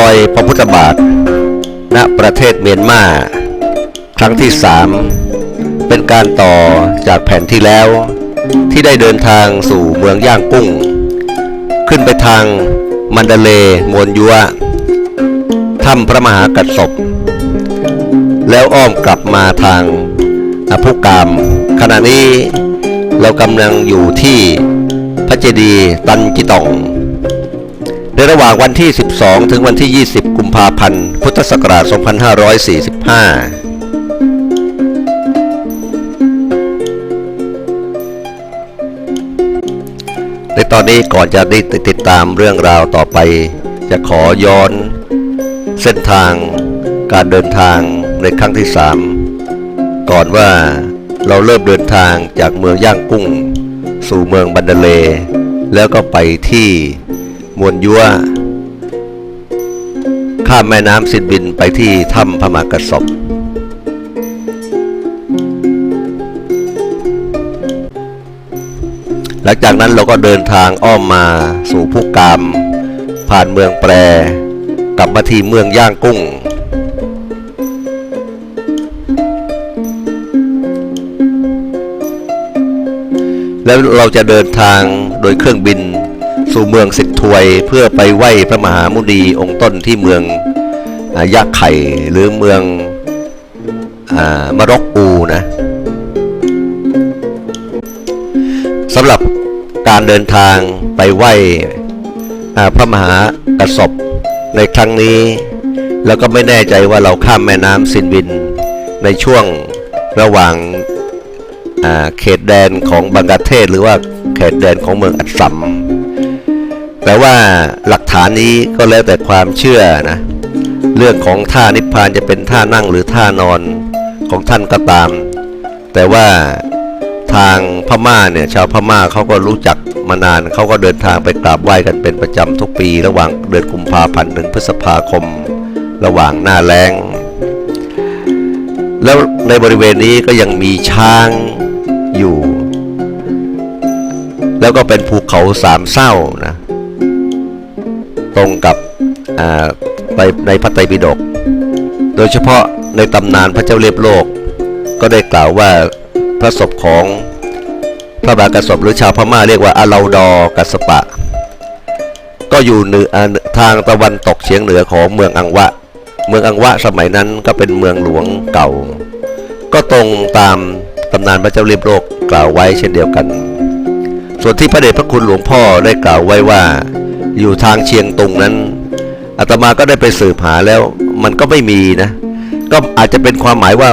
รอยพระพุทธบาท ณประเทศเมียนมาครั้งที่สามเป็นการต่อจากแผนที่แล้ว ที่ได้เดินทางสู่เมืองย่างกุ้ง ขึ้นไปทางมันเดเลมวนยัวถ้ำพระมหากัสสปแล้วอ้อมกลับมาทางอภุกาม ขณะนี้เรากำลังอยู่ที่พระเจดีย์ตันจิตอง ในระหว่างวันที่ 12 ถึงวันที่ 20 กุมภาพันธ์ พุทธศักราช 2545ในตอนนี้ก่อนจะได้ติดตามเรื่องราวต่อไป จะขอย้อน เส้นทางการเดินทางในครั้งที่สามก่อนว่าเราเริ่มเดินทางจากเมืองย่างกุ้ง สู่เมืองบันเดเล แล้วก็ไปที่ มวนยัวข้ามแม่น้ำสินบินไปที่ถ้ำพระมากระสบหลังจากนั้นเราก็เดินทางอ้อมมาสู่ภูกาม ผ่านเมืองแปร กลับมาที่เมืองย่างกุ้ง แล้วเราจะเดินทางโดยเครื่องบิน สู่เมืองสิทธวยเพื่อไปไหว้พระมหามุนีองค์ต้นที่เมืองอยักไข่หรือเมืองอมรกอูนะสำหรับการเดินทางไปไหว้พระมหากระสบในครั้งนี้ แล้วก็ไม่แน่ใจว่าเราข้ามแม่น้ำสินบิน ในช่วงระหว่างเขตแดนของบังกลาเทศ หรือว่าเขตแดนของเมืองอัสสัม แต่ว่าหลักฐานนี้ก็แล้วแต่ความเชื่อนะ เรื่องของท่านิพพานจะเป็นท่านั่งหรือท่านอนของท่านก็ตาม แต่ว่าทางพม่าเนี่ยชาวพม่าเขาก็รู้จักมานานเขาก็เดินทางไปกราบไหว้กันเป็นประจำทุกปี ระหว่างเดือนกุมภาพันธ์ถึงพฤษภาคม ระหว่างหน้าแล้ง แล้วในบริเวณนี้ก็ยังมีช้างอยู่ แล้วก็เป็นภูเขาสามเศร้านะ รงกับในในพระไตรปิฎกโดยเฉพาะในตำนานพระเจ้าเรียบโลก ก็ได้กล่าวว่าพระศพของพระบากัสสปหรือชาวพม่าเรียกว่าอาลาดอกัสสปะ ก็อยู่เหนือทางตะวันตกเฉียงเหนือของเมืองอังวะ เมืองอังวะสมัยนั้นก็เป็นเมืองหลวงเก่า ก็ตรงตามตำนานพระเจ้าเรียบโลกกล่าวไว้เช่นเดียวกัน ส่วนที่พระเดชพระคุณหลวงพ่อได้กล่าวไว้ว่า อยู่ทางเชียงตุงนั้นอาตมาก็ได้ไปสืบหาแล้ว มันก็ไม่มีนะ ก็อาจจะเป็นความหมายว่า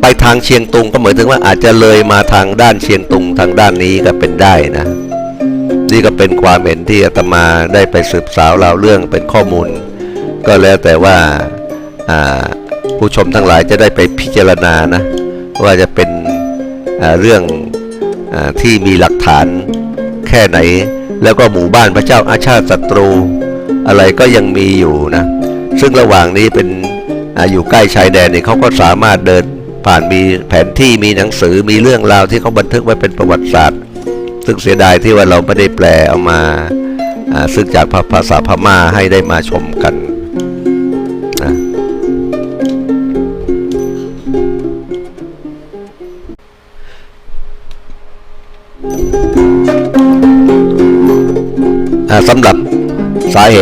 ไปทางเชียงตุงก็หมายถึงว่าอาจจะเลยมาทางด้านเชียงตุงทางด้านนี้ก็เป็นได้นะ นี่ก็เป็นความเห็นที่อาตมาได้ไปสืบสาวราวเรื่องเป็นข้อมูล ก็แล้วแต่ว่าผู้ชมทั้งหลายจะได้ไปพิจารณานะว่าจะเป็นเรื่องอที่มีหลักฐานแค่ไหน แล้วก็หมู่บ้านพระเจ้าอาชาติศัตรู อะไรก็ยังมีอยู่นะ ซึ่งระหว่างนี้เป็นออยู่ใกล้ชายแดนนี่เขาก็สามารถเดินผ่านมีแผนที่มีหนังสือมีเรื่องราวที่เขาบันทึกไว้เป็นประวัติศาสตร์ ซึ่งเสียดายที่ว่าเราไม่ได้แปลเอามาซึ่งจากภาษาพม่าให้ได้มาชมกัน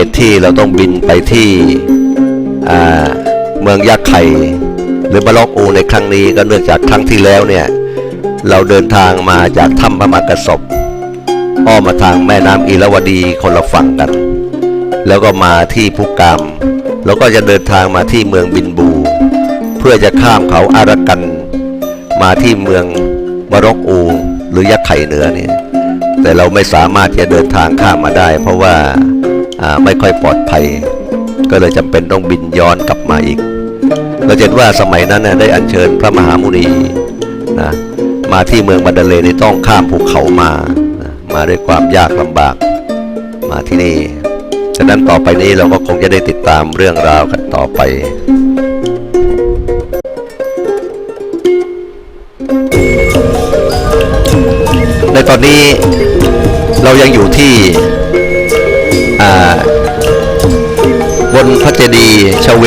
ตุที่เราต้องบินไปที่เมืองยักษ์ไข่หรือมะลอกอูในครั้งนี้ก็เนื่องจากครั้งที่แล้วเนี่ยเราเดินทางมาจากถ้ำพระมากระสบอ้อมมาทางแม่น้ำอีรวดีคนละฝั่งกัน แล้วก็มาที่ภูกามแล้วก็จะเดินทางมาที่เมืองบินบู เพื่อจะข้ามเขาอารักัน มาที่เมืองมะรอกอูหรือยักษ์ไข่เหนือเนี่ยแต่เราไม่สามารถจะเดินทางข้ามมาได้ เพราะว่า ไม่ค่อยปลอดภัย ก็เลยจำเป็นต้องบินย้อนกลับมาอีก เราเห็นว่าสมัยนั้นได้อัญเชิญพระมหามุนีนะมาที่เมืองบันดเลนี่ต้องข้ามภูเขามานะมาด้วยความยากลำบากมาที่นี่ฉะนั้นต่อไปนี้เราก็คงจะได้ติดตามเรื่องราวกันต่อไปในตอนนี้เรายังอยู่ที่ บนพระเจดีย์ชเว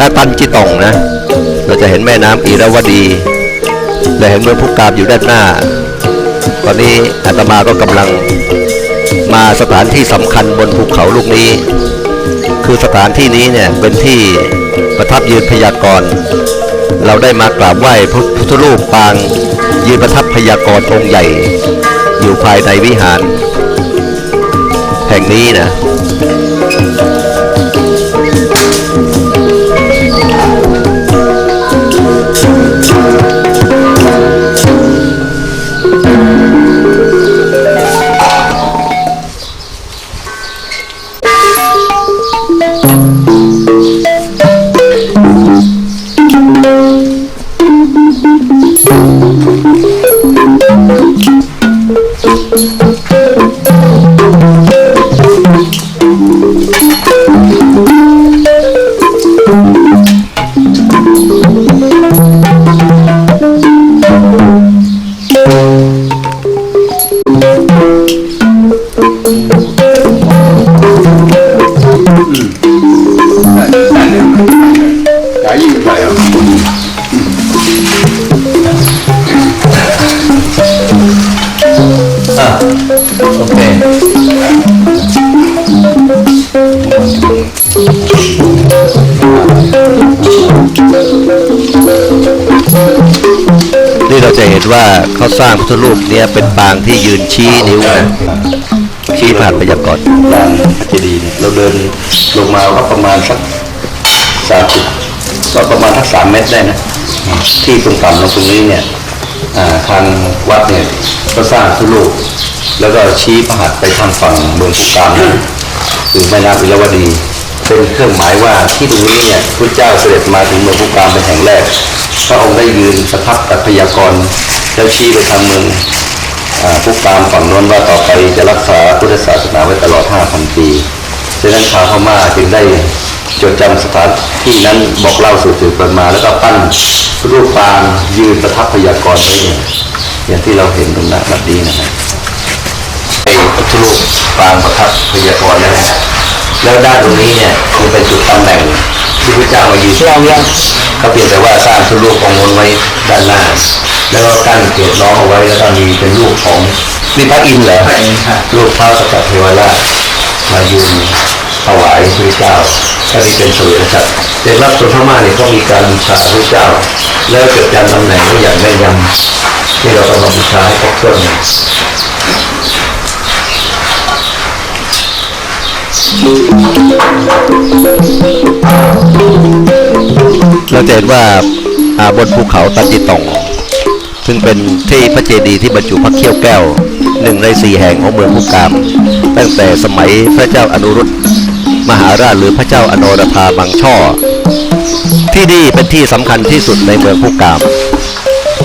อาตันจิตองนะ เราจะเห็นแม่น้ำอีราวดีและเห็นเมืองพุกามอยู่ด้านหน้า ตอนนี้อาตมาก็กำลังมาสถานที่สำคัญบนภูเขาลูกนี้ คือสถานที่นี้เนี่ยเป็นที่ประทับยืนพยากรณ์เราได้มากราบไหว้พระพุทธรูปปางยืนประทับพยากรณ์องค์ใหญ่ อยู่ภายในวิหาร แห่งนี้นะ牙 สร้างพุทธรูปเนี้ยเป็นปางที่ยืนชี้นิ้วนะชี้ผ่านพยากรณ์ลานเจดีย์เนี่ยเราเดินลงมาก็ประมาณสักสามสิบก็ประมาณสักสามเมตรได้นะ ที่ตรงต่ำลงตรงนี้เนี่ยอ่าทางวัดเนี่ยก็สร้างทุลูกแล้วก็ชี้พระหัตถ์ไปทางฝั่งเมืองพุกามนะคือแม่น้ำอิราวดี เป็นเครื่องหมายว่าที่ตรงนี้เนี่ยพระเจ้าเสด็จมาถึงเมืองพุกามเป็นแห่งแรกพระองค์ได้ยืนประทับกับพยากรณ์ แล้วชี้ไปทางเมืองผู้การฝั่งโน้นว่าต่อไปจะรักษาพุทธศาสนาไว้ตลอด 5,000 ปีดังนั้นชาวพม่าจึงได้จดจำสถานที่นั้นบอกเล่าสืบสืบกันมา แล้วก็ปั้นรูปปางยืนประทับพยากรณ์ไว้เนี่ยอย่างที่เราเห็นตรงหน้าแบบนี้นะฮะไอ้พระรูปปางประทับพยากรณ์นั่นแหละ แล้วด้านตรงนี้เนี่ยคือเป็นจุดตำแหน่งที่พระเจ้ามายืนเรายังเขาเพียงแต่ว่าสร้างพระรูปองค์โน้นไว้ด้านหน้าแล้วก็กั้นเกศน้องเอาไว้แล้วก็มีเป็นรูปของนี่พระอินทร์เหรอรูปเท้าสกัดเทวราชมายืนถวายพระเจ้าถ้าที่เป็นสมเด็จพระจักรเด็กรับตัวพม่าเนี่ยเขามีการบูชาพระเจ้า แล้วจดจำตำแหน่งไว้อย่างแม่นยำที่เราต้องมาบูชาให้ครบถ้วน เราจะเห็นว่าอาบนภูเขาตันจิตงซึ่งเป็นที่พระเจดีย์ที่บรรจุพระเขี้ยวแก้วหนึ่งในสี่แห่งของเมืองภูกาม ตั้งแต่สมัยพระเจ้าอนุรุตมหาราชหรือพระเจ้าอนรธาบางช่อ ที่นี่เป็นที่สำคัญที่สุดในเมืองภูกาม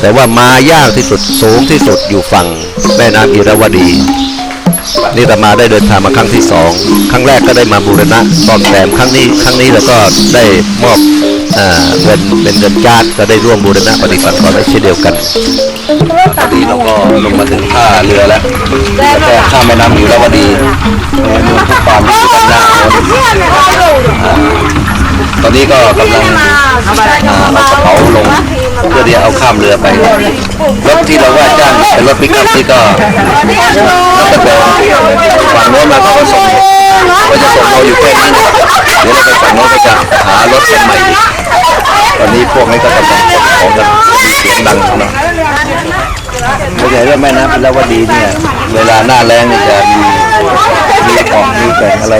แต่ว่ามายากที่สุดสูงที่สุดอยู่ฝั่งแม่น้ำอิราวดี นี่แต่มาได้เดินทางมาครั้งที่สองครั้งแรกก็ได้มาบูรณะซ่อมแซมครั้งนี้ครั้งนี้แล้วก็ได้มอบเงินเป็นเงินจาดก็ได้ร่วมบูรณะปฏิบัติก่อนได้เช่นเดียวกันพอดีเราก็ลงมาถึงท่าเรือแล้วแล้วก็ข้ามแม่น้ำอยู่แล้วพอดีมืองทุกความอยู่ด้านหน้าตอนนี้ก็กำลังอ่าเอากระเป๋าลง เพื่อที่จะเอาข้ามเรือไปรถที่เราว่าจ้างเป็นรถปิกอัพนี่ก็แล้วก็เดินฝั่งโน้นมาเขาก็ส่งก็จะส่งเราอยู่แค่นี้นะเดี๋ยวเราไปฝั่งโน้นก็จะหารถกันใหม่ตอนนี้พวกนี้ก็กำลังส่งของกันเสียงดังเนาะไม่ใช่ว่าแม่น้ำอิราวดีเนี่ย เวลาหน้าแรงเนี่ยจะมีมีเกาะมีแก่งอะไร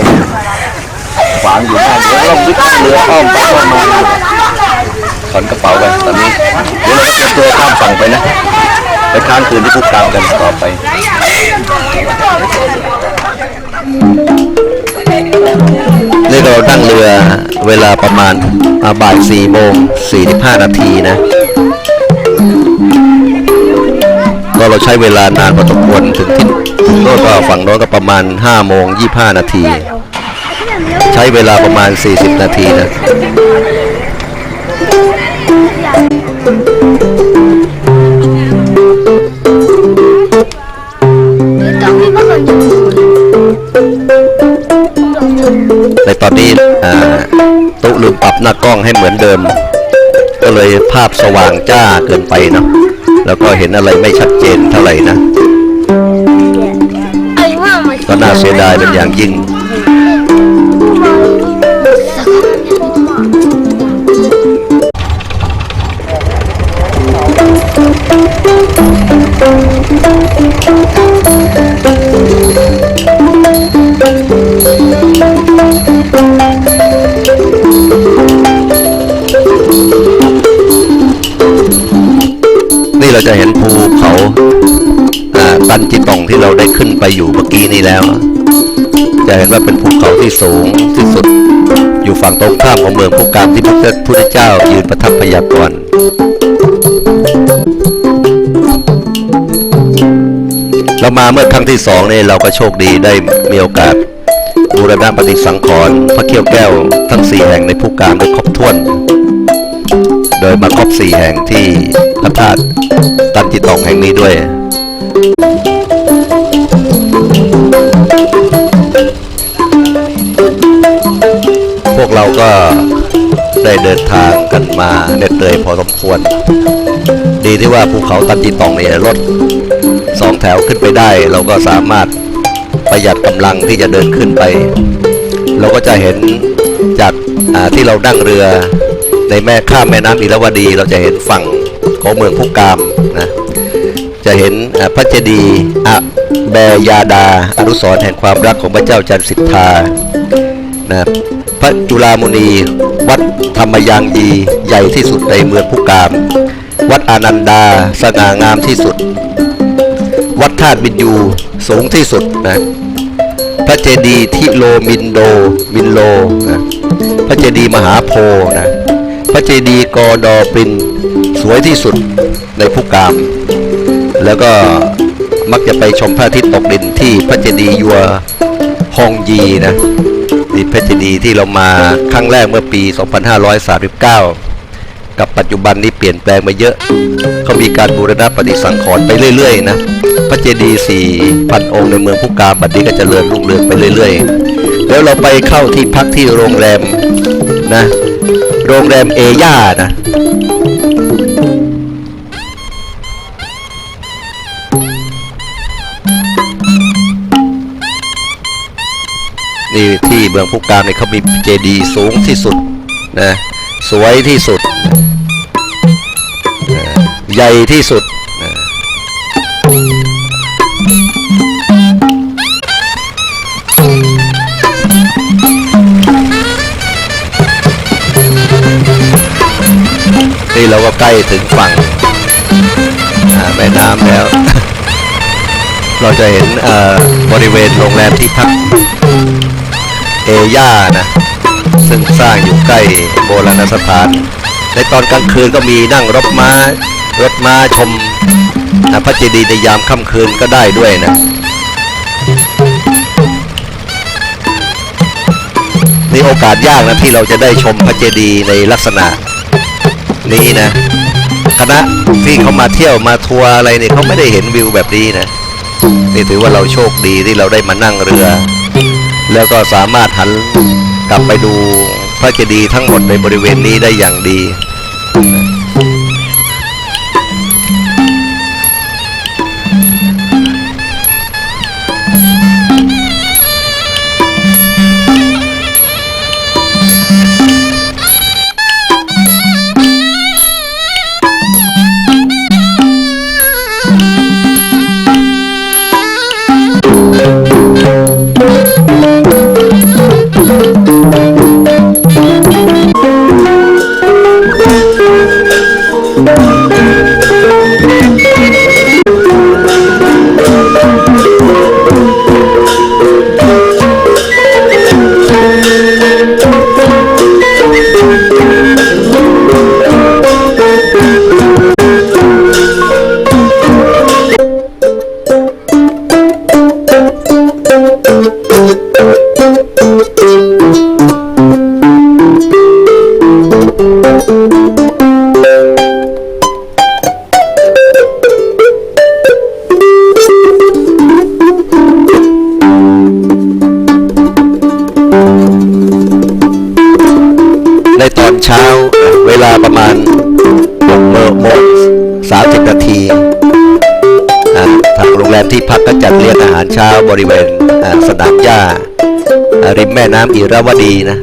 ขวางอยู่หน้าเรือเราวิ่งเรืออ้อมไปอ้อมมา อนกระเป๋ากันตอนนี้เดี๋ยวเราจะเตรียมตัวข้ามฝั่งไปนะไปค้างคืนที่ภูกามกันต่อไปนี่เรานั่งเรือเวลาประมาณอ่าบ่าย4โมง45นาทีนะ ก็เราใช้เวลานานพอสมควรถึงที่ถึงโน่นก็ฝั่งโน้นก็ประมาณ5โมง25นาที ใช้เวลาประมาณ40นาทีนะ ในตอนนี้อ่าตุ๊ลืมปรับหน้ากล้องให้เหมือนเดิม ก็เลยภาพสว่างจ้าเกินไปเนาะแล้วก็เห็นอะไรไม่ชัดเจนเท่าไหร่นะ ก็น่าเสียดายเป็นอย่างยิ่ง นี่เราจะเห็นภูเขาตันจิตองที่เราได้ขึ้นไปอยู่เมื่อกี้นี้แล้ว จะเห็นว่าเป็นภูเขาที่สูงที่สุด อยู่ฝั่งตรงข้ามของเมืองภูกามที่พระพุทธเจ้ายืนประทับพยากรณ์ มาเมื่อครั้งที่สองเนี่ยเราก็โชคดีได้มีโอกาสบูรณะปฏิสังขรณ์พระเขี้ยวแก้วทั้งสี่แห่งในภูกามได้ครบถ้วน โดยมาครบสี่แห่งที่พระธาตุตันจิตองแห่งนี้ด้วย พวกเราก็ได้เดินทางกันมาเหน็ดเหนื่อยพอสมควร ดีที่ว่าภูเขาตันจิตองเนี่ยรถ องแถวขึ้นไปได้ เราก็สามารถประหยัดกำลังที่จะเดินขึ้นไป เราก็จะเห็นจากที่เรานั่งเรือในแม่ข้ามแม่น้ำอิรวดี เราจะเห็นฝั่งของเมืองพุกามนะจะเห็นพระเจดีย์อะแบยาดา อนุสรแห่งความรักของพระเจ้าจันทร์สิทธานะพระจุฬามุนีวัดธรรมยางยีใหญ่ที่สุดในเมืองพุกาม วัดอานันดา สง่างามที่สุด วัดธาตุบินยูสูงที่สุดนะพระเจดีย์ทิโลมินโดมินโลนะพระเจดีย์มหาโพธิ์นะพระเจดีย์กอดอปรินสวยที่สุดในภูกาม แล้วก็มักจะไปชมพระอาทิตย์ตกดินที่พระเจดีย์ยัวฮองยีนะนี่พระเจดีย์ที่เรามาครั้งแรกเมื่อปี 2539 กับปัจจุบันนี้เปลี่ยนแปลงมาเยอะ มีการบูรณะปฏิสังขรณ์ไปเรื่อยๆนะพระเจดีย์สี่พันองค์ในเมืองพุกามบัดนี้ก็จเจริญรุ่งเรืองไปเรื่อยๆ แล้วเราไปเข้าที่พักที่โรงแรมนะ โรงแรมเอย่านะนี่ที่เมืองพุกามเนี่ยเขามีเจดีย์สูงที่สุดนะสวยที่สุด ใหญ่ที่สุดนะนี่เราก็ใกล้ถึงฝั่งอ่าแม่น้ำแล้ว เราจะเห็นเอ่อบริเวณโรงแรมที่พัก เอย่านะ ซึ่งสร้างอยู่ใกล้โบราณสถาน ในตอนกลางคืนก็มีนั่งรถม้า รถม้าชมพระเจดีย์ในยามค่ำคืนก็ได้ด้วยนะ นี่โอกาสยากนะที่เราจะได้ชมพระเจดีย์ในลักษณะ นี้นะ คณะที่เขามาเที่ยวมาทัวร์อะไรเนี่ยเขาไม่ได้เห็นวิวแบบนี้นะนี่ถือว่าเราโชคดีที่เราได้มานั่งเรือ แล้วก็สามารถหันกลับไปดูพระเจดีย์ทั้งหมดในบริเวณนี้ได้อย่างดี น้ำอิระวดีนะ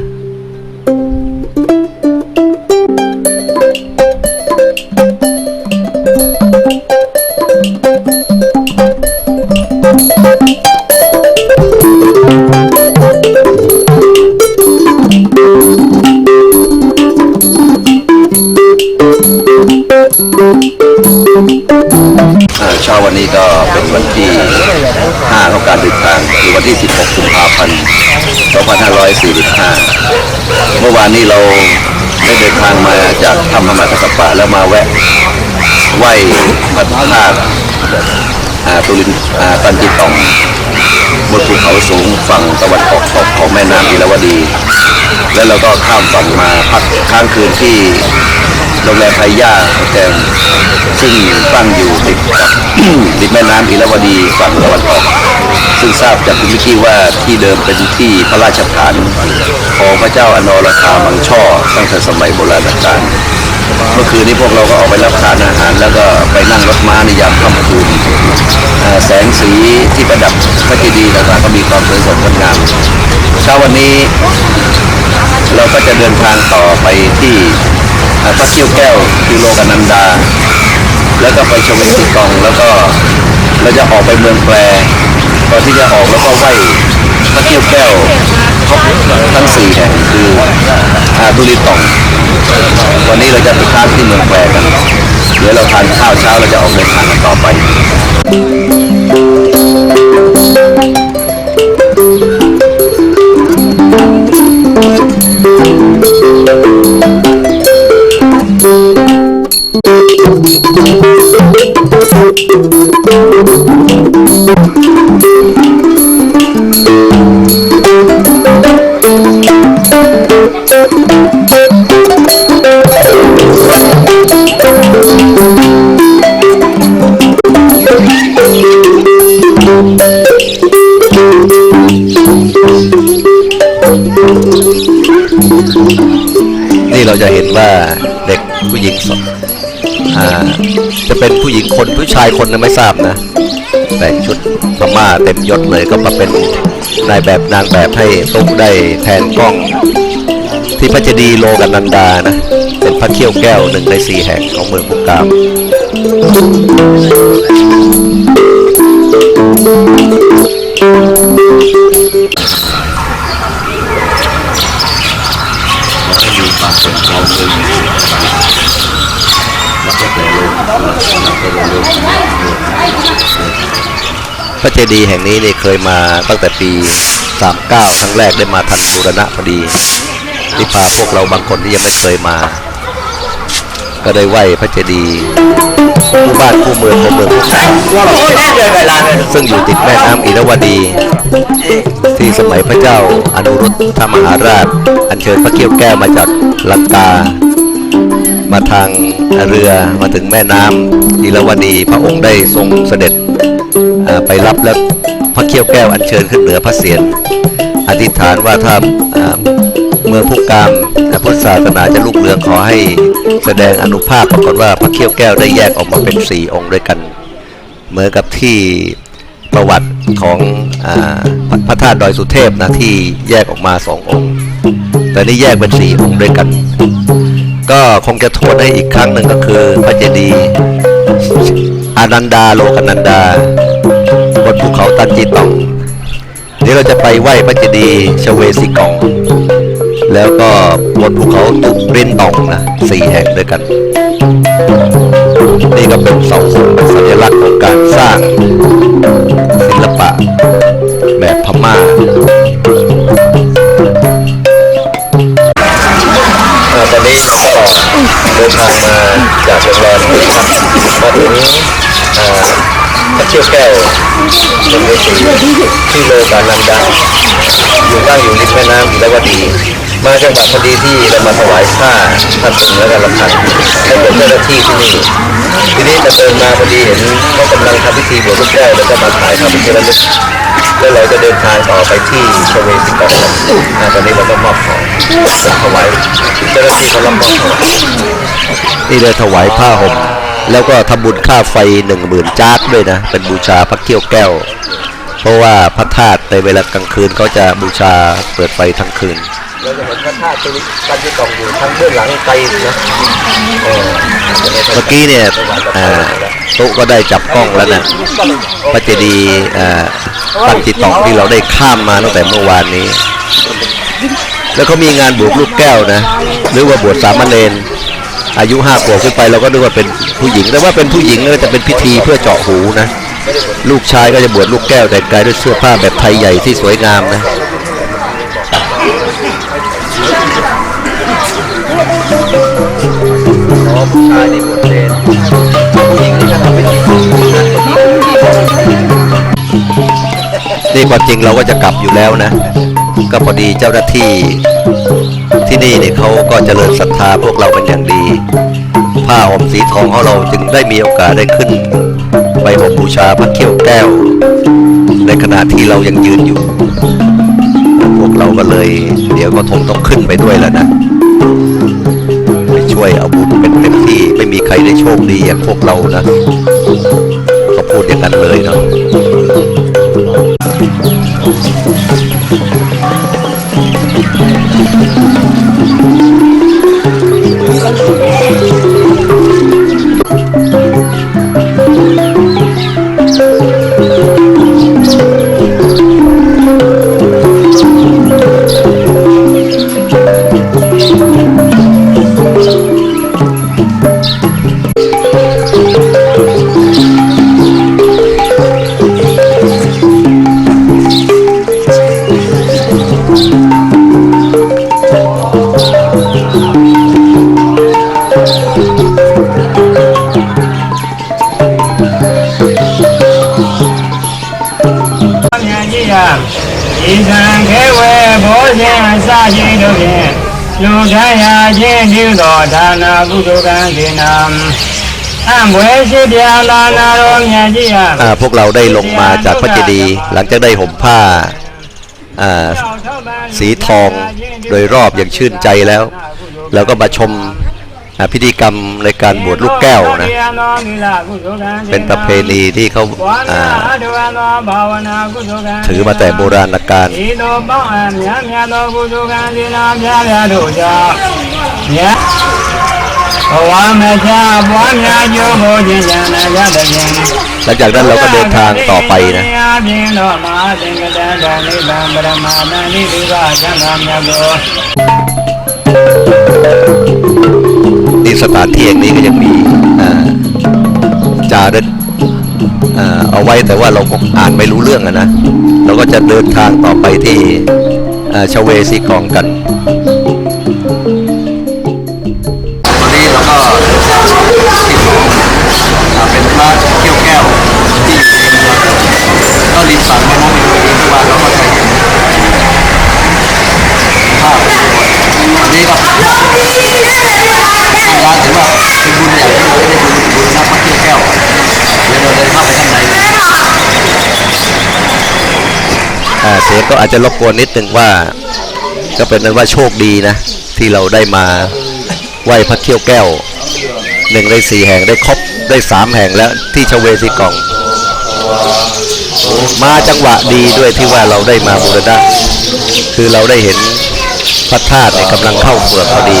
เช้าวันนี้ก็เป็นวันที่ 5 ของการเดินทางคือวันที่ 16กุมภาพันธ์ 2545 เมื่อวานนี้เราได้เดินทางมาจากถ้ำพรมหากัสสปะแล้วมาแวะไหว้พระธาตุตุลินตันจิตองบนภูเขาสูงฝั่งตะวันออกของของแม่น้ำอิระวดี แล้วเราก็ข้ามฝั่งมาพักค้างคืนที่ โรงแรมไพย่าโฮแทลซึ่งตั้งอยู่ติดกับติดแม่น้ำอิระวดีฝั่งตะวันออก ซึ่งทราบจากคุณวิกี้ว่าที่เดิมเป็นที่พระราชฐานของพระเจ้าอนอรคามังช่อตั้งแต่สมัยโบราณกาลเมื่อคืนนี้พวกเราก็ออกไปรับประทานอาหาร แล้วก็ไปนั่งรถม้าในยามค่ำคืนแสงสีที่ประดับพระเจดีย์ต่างๆก็มีความสวยสดงดงามเช้าวันนี้ เราก็จะเดินทางต่อไปที่ พระเกี้ยวแก้วคือโลกนันดา แล้วก็ไปชเวสิกองแล้วก็เราจะออกไปเมืองแปรก่อนที่จะออกแล้วก็ไหวพระเกี้ยวแก้วทั้งสี่แห่งคืออาดุลิตองวันนี้เราจะไปค้างที่เมืองแปรกันเดี๋ยวเราทานข้าวเช้าเราจะออกเดินทางกันต่อไป เราจะเห็นว่าเด็กผู้หญิงสองอ่าจะเป็นผู้หญิงคนผู้ชายคนนะไม่ทราบนะ แต่งชุดพม่าเต็มยศเลยก็มาเป็นนายแบบนางแบบให้ตุ๊กได้แทนกล้อง ที่พระเจดีย์โลกันนันดานะ เป็นพระเขี้ยวแก้วหนึ่งในสี่แห่งของเมืองพุกามามเป็นเขาเลยแล้วก็แต่ลงแล้วก็ลงพระเจดีย์แห่งนี้เนี่เคยมาตั้งแต่ปี 39 ครั้งแรกได้มาทันบูรณะพอดีที่พาพวกเราบางคนที่ยังไม่เคยมา ก็ได้ไหว้พระเจดีย์ คู่บ้านคู่เมืองของเมืองพุกาซึ่งอยู่ติดแม่น้ำอิรวดี ที่สมัยพระเจ้าอนุรุทธมหาราช อัญเชิญพระเกี้ยวแก้วมาจากลังกา มาทางเรือมาถึงแม่น้ำอิรวดีพระองค์ได้ทรงเสด็จไปรับแล้วพระเขี้ยวแก้วอัญเชิญขึ้นเหนือพระเศียรอธิษฐานว่าถ้า เมืองพุกามอ่าพุทธศาสนาจะลุกเรืองขอให้แสดงอนุภาพปรากฏว่าพระเขี้ยวแก้วได้แยกออกมาเป็นสี่องค์ด้วยกัน เหมือนกับที่ประวัติของอพระธาตุดอยสุเทพนะที่แยกออกมาสององค์ แต่นี่แยกเป็นสี่องค์ด้วยกัน ก็คงจะทวนให้อีกครั้งหนึ่งก็คือพระเจดีย์อานันดาโลกนันดาบนภูเขาตันจิตองเดี๋ยวเราจะไปไหว้พระเจดีย์ชเวสิกอง แล้วก็บนภูเขาตุกรินตองนะสี่แห่งด้วยกัน นี่ก็เป็นเสาธงสัญลักษณ์ของการสร้างศิลปะแบบพม่าอ่าตอนนี้ก็เดินทางมาจากโรงแรมนะครับมาถึงอ่าพระเชี่ยวแก้วเป็นเวทีที่โลกานันดาอยู่ตั้งอยู่ริมแม่น้ำอิระวดี มาจังหวะพอดีที่เรามาถวายผ้าผ้าถุงแล้วก็ลำพังให้กับเจ้าหน้าที่ที่นี่ทีนี้มาเดินมาพอดีเห็นเขากำลังทำพิธีบวชลูกแก้วแล้วก็มาถ่ายทำเป็นที่ระลึกแล้วเราจะเดินทางต่อไปที่ชเวสิกองอ่าตอนนี้เราก็มอบของถวายเจ้าหน้าที่เขารับมอบของนี่เลยถวายผ้าห่มแล้วก็ทำบุญค่าไฟหนึ่งหมื่นจาร์กด้วยนะ เป็นบูชาพระเกี้ยวแก้ว เพราะว่าพระธาตุในเวลากลางคืนเขาจะบูชาเปิดไฟทั้งคืน เราจะเห็นพระธาตุตัวกันที่กองอยู่ทั้งเบื้องหลังไกลนะเมื่อกี้เนี่ยตุ๊ก็ได้จับกล้องแล้วนะพระเจดีย์ตั้งจิตตองที่เราได้ข้ามมาตั้งแต่เมื่อวานนี้ แล้วก็มีงานบวชลูกแก้วนะหรือว่าบวชสามเณรอายุห้าขวบขึ้นไปเราก็นึกว่าเป็นผู้หญิงแต่ว่าเป็นผู้หญิงก็จะเป็นพิธีเพื่อเจาะหูนะ ลูกชายก็จะบวชลูกแก้วแต่งกายด้วยเสื้อผ้าแบบไทยใหญ่ที่สวยงามนะ อ๋อผู้ชายนี่บวชเนผู้หญิงนี่ก็ทำเป็นพิธีนะนี่ความจริงเราก็จะกลับอยู่แล้วนะ ก็พอดีเจ้าหน้าที่ที่นี่เนี่ยเขาก็เจริญศรัทธาพวกเราเป็นอย่างดี ผ้าห่มสีทองของเราจึงได้มีโอกาสได้ขึ้น ไปห่มบูชาพระเขี้ยวแก้ว ในขณะที่เรายังยืนอยู่ พวกเราก็เลย เดี๋ยวก็คงต้องขึ้นไปด้วยแล้วนะ ไปช่วยเอา มีใครได้โชคดีอย่างพวกเรานะเขาพูดอย่างนั้นเลยเนาะမြ လူတိုင်းရာချင်းပြုသောဒါနာကုသိုလ်ကံစေနံအံဘွယ်ရှိပြလာနာတော်မြတ်ကြီးရာ อ่าพวกเราได้ลงมาจากพระเจดีย์หลังจากได้ห่มผ้าอ่า สีทองโดยรอบอย่างชื่นใจแล้ว แล้วก็มาชมอ่า พิธีกรรมในการบวชลูกแก้วนะ เป็นประเพณีที่เขาถือมาแต่โบราณกาลหลังจากนั้นเราก็เดินทางต่อไปนะ นี่สถานที่แห่งนี้ก็ยังมีจารึกเอาไว้แต่ว่าเราคงอ่านไม่รู้เรื่องอะนะ เราก็จะเดินทางต่อไปที่ชเวซีกองกันวันนี้เราก็ที่สองเป็นพระเกี้ยวแก้วที่ก็ริมฝั่ง สียงก็อาจจะรบกวนนิดนึงว่า ก็เป็นนั้นว่าโชคดีนะ ที่เราได้มาไหว้พระเกี้ยวแก้วหนึ่งในสี่แห่งได้ครบได้สามแห่งแล้วที่ชเวซีกองมาจังหวะดีด้วยที่ว่าเราได้มาบูรณะคือเราได้เห็นพระธาตุเนี่ยกำลังเข้าเปลือกพอดี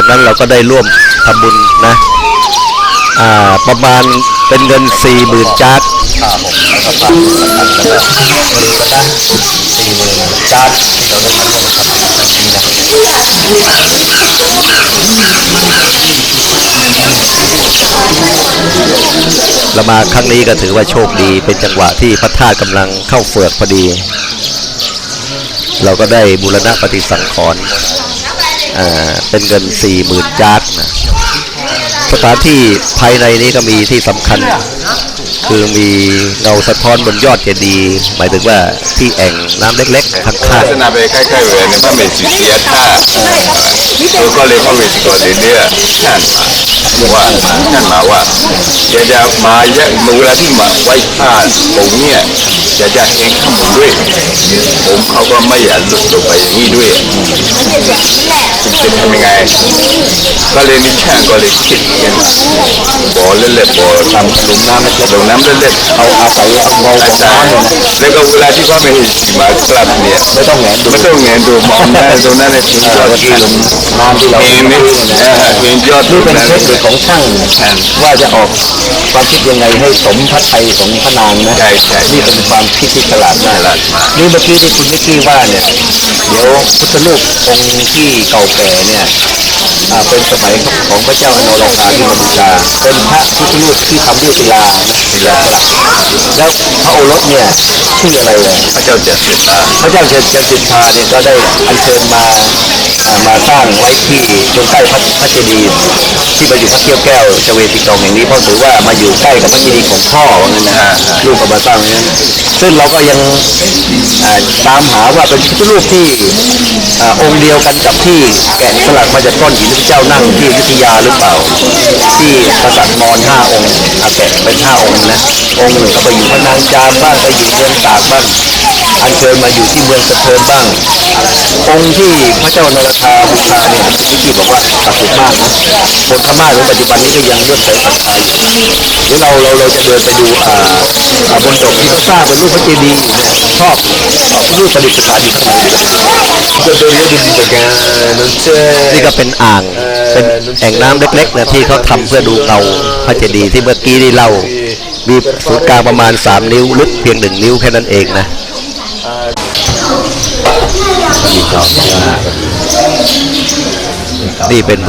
จากนั้นเราก็ได้ร่วมทำบุญนะอ่าประมาณเป็นเงินสี่หมื่นจาร์ดครับผมแล้วก็ฝากประชาชนนะครับบริษัทสี่หมื่นจานที่เราได้ทำนะครับเรามาครั้งนี้ก็ถือว่าโชคดีเป็นจังหวะที่พระธาตุกำลังเข้าเฟือกพอดี เราก็ได้บูรณะปฏิสังขรณ์ เป็นเงินสี่หมื่นจาร์ดนะสถานที่ภายในนี้ก็มีที่สำคัญ คือมีเงาสะท้อนบนยอดเจดีย์หมายถึงว่าที่แอ่งน้ำเล็กๆข้างลักษณะไปคล้ายๆเหมือนพระเมสสิเสียท่า ตัวก็เลยพระเมสสิโกเดเนี่ยท่านว่าท่านมาว่าจะจะมาเยอะเวลาที่มาไว้ผ้าผมเนี่ยจะจะเองข้างบนด้วยผมเขาก็ไม่อยากหลุดลงไปอย่างนี้ด้วยจะทำยังไง ก็เลยมีช่งก็เลยคิดกันบ่อเล่นๆบ่อทำหลุมน้ำเล็กๆหลุมน้ำเล็กๆเอาอาศัยเอาเงาของน้ำเนี่ยนะแล้วก็เวลาที่พระเมสสิมากลับเนี่ยไม่ต้องแงนดูไม่ต้องแงนดูมองได้ตรงนั้นเลยถึงยอดที่หลุมน้ำที่เราเห็นนี่เห็นยอดนี่เป็นเทคนิคของช่างว่าจะออกความคิดยังไงให้สมพระไทยของพระนางนะใช่ใช่นี่เป็นความคิดที่ฉลาดมากฉลาดมากนี่เมื่อกี้ที่คุณนิกกี้ว่าเนี่ยเดี๋ยวพุทธรูปองค์ที่เก่าแก่เนี่ยเป็นสมัยของพระเจ้าอโนราคาที่มาบูชาเป็นพระพุทธรูปที่ทำด้วยศิลานะศิลาสลักแล้วพระโอรสเนี่ยชื่ออะไรเลยพระเจ้าเสร็จแล้วพระเจ้าเชิญจันทิพาเนี่ยก็ได้อัญเชิญมามาสร้างไว้ที่ตรงใกล้พระพระเจดีย์ที่มาอยู่พระเกี้ยวแก้วชเวติกองแห่งนี้เพราะถือว่ามาอยู่ใกล้กับพระเจดีย์ของพ่อว่างั้นนะฮะลูกก็มาสร้างนั้นซึ่งเราก็ยังตามหาว่าเป็นพุทธรูปที่อ่าองค์เดียวกันกับที่แกะสลักมาจากก้อนหินที่พระเจ้านั่งที่อยุธยาหรือเปล่า ที่กษัตริย์มอญห้าองค์อ่าแกะเป็นห้าองค์นะ องค์หนึ่งก็ไปอยู่พระนางจามบ้างไปอยู่เมืองตากบ้างอัญเชิญมาอยู่ที่เมืองสะเทินบ้าง องค์ที่พระเจ้านราธาบูชาเนี่ยนิกิบอกว่าศักดิ์สิทธิ์มากนะคนพม่าหรือปัจจุบันนี้ก็ยังเลื่อมใสศรัทธาอยู่เดี๋ยวเราเราเราจะเดินไปดูอ่าบนดกที่เขาสร้างเป็นรูปพระเจดีย์อยู่เนี่ย ชอบชอบรูปประดิษฐานอยู่ข้างในเลยก็โดยยดินตะการนั่นเจ้ๆนี่ก็เป็นอ่างเป็นแอ่งน้ำเล็กๆนะที่เขาทำเพื่อดูเงาพระเจดีย์ที่เมื่อกี้ที่เล่ามีศูนย์กลางประมาณ 3 นิ้วลึกเพียง 1 นิ้วแค่นั้นเองนะนี่เป็น